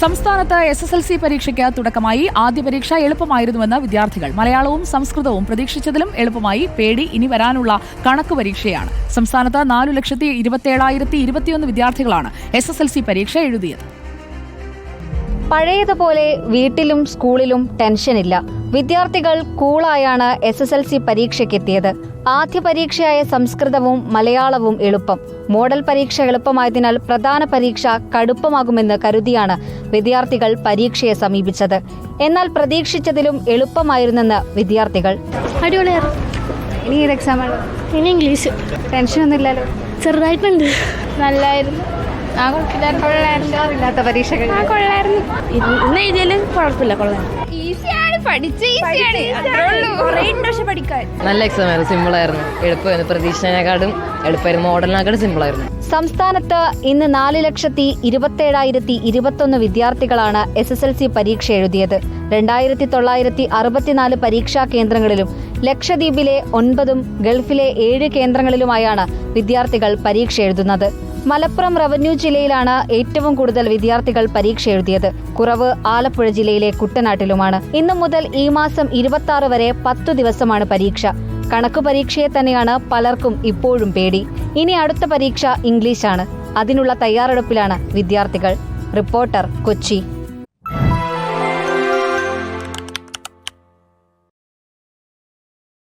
സംസ്ഥാനത്ത് S S L C പരീക്ഷയ്ക്ക് തുടക്കമായി ആദ്യ പരീക്ഷ എളുപ്പമായിരുന്നുവെന്ന് വിദ്യാർത്ഥികൾ. മലയാളവും സംസ്കൃതവും പ്രതീക്ഷിച്ചതിലും എളുപ്പമായി പേടി ഇനി വരാനുള്ള കണക്ക് പരീക്ഷയാണ്. സംസ്ഥാനത്ത് നാലു ലക്ഷത്തി ഇരുപത്തിയേഴായിരത്തി ഇരുപത്തിയൊന്ന് വിദ്യാർത്ഥികളാണ് എസ് എസ് എൽ സി പരീക്ഷ എഴുതിയത്. പഴയതുപോലെ വീട്ടിലും സ്കൂളിലും ടെൻഷനില്ല. വിദ്യാർത്ഥികൾ കൂളായാണ് എസ് എസ് എൽ സി പരീക്ഷയ്ക്കെത്തിയത്. ആദ്യ പരീക്ഷയായ സംസ്കൃതവും മലയാളവും എളുപ്പം. മോഡൽ പരീക്ഷ എളുപ്പമായതിനാൽ പ്രധാന പരീക്ഷ കടുപ്പമാകുമെന്ന് കരുതിയാണ് വിദ്യാർത്ഥികൾ പരീക്ഷയെ സമീപിച്ചത്. എന്നാൽ പ്രതീക്ഷിച്ചതിലും എളുപ്പമായിരുന്നെന്ന് വിദ്യാർത്ഥികൾ. ഇനി ഏത് ആണ്? ഇനി ഇംഗ്ലീഷ് ഇല്ലല്ലോ. ചെറുതായിട്ടുണ്ട്. നല്ലായിരുന്നു. ആ കുഴപ്പമില്ലായിരുന്നു ഇല്ലാത്ത പരീക്ഷകൾ ആ കൊള്ളായിരുന്നു. ഇന്ന് എഴുതിയാലും കുഴപ്പമില്ല കൊള്ളാം. ഈസിയാണ് നല്ല എക്സാം ആയിരുന്നു സിമ്പിൾ ആയിരുന്നു. എളുപ്പമായിരുന്നു പ്രതീക്ഷനേക്കാളും എളുപ്പമായിരുന്നു മോഡലിനേക്കാളും സിമ്പിൾ ആയിരുന്നു. സംസ്ഥാനത്ത് ഇന്ന് നാല് ലക്ഷത്തി ഇരുപത്തേഴായിരത്തി ഇരുപത്തൊന്ന് വിദ്യാർത്ഥികളാണ് എസ് എസ് എൽ സി പരീക്ഷ എഴുതിയത്. രണ്ടായിരത്തി തൊള്ളായിരത്തി അറുപത്തിനാല് പരീക്ഷാ കേന്ദ്രങ്ങളിലും ലക്ഷദ്വീപിലെ ഒൻപതും ഗൾഫിലെ ഏഴ് കേന്ദ്രങ്ങളിലുമായാണ് വിദ്യാർത്ഥികൾ പരീക്ഷ എഴുതുന്നത്. മലപ്പുറം റവന്യൂ ജില്ലയിലാണ് ഏറ്റവും കൂടുതൽ വിദ്യാർത്ഥികൾ പരീക്ഷ എഴുതിയത്. കുറവ് ആലപ്പുഴ ജില്ലയിലെ കുട്ടനാട്ടിലുമാണ്. ഇന്നു മുതൽ ഈ മാസം ഇരുപത്തി ആറ് വരെ പത്തു ദിവസമാണ് പരീക്ഷ. കണക്ക് പരീക്ഷയെ തന്നെയാണ് പലർക്കും ഇപ്പോഴും പേടി. ഇനി അടുത്ത പരീക്ഷ ഇംഗ്ലീഷാണ്. അതിനുള്ള തയ്യാറെടുപ്പിലാണ് വിദ്യാർത്ഥികൾ. റിപ്പോർട്ടർ കൊച്ചി.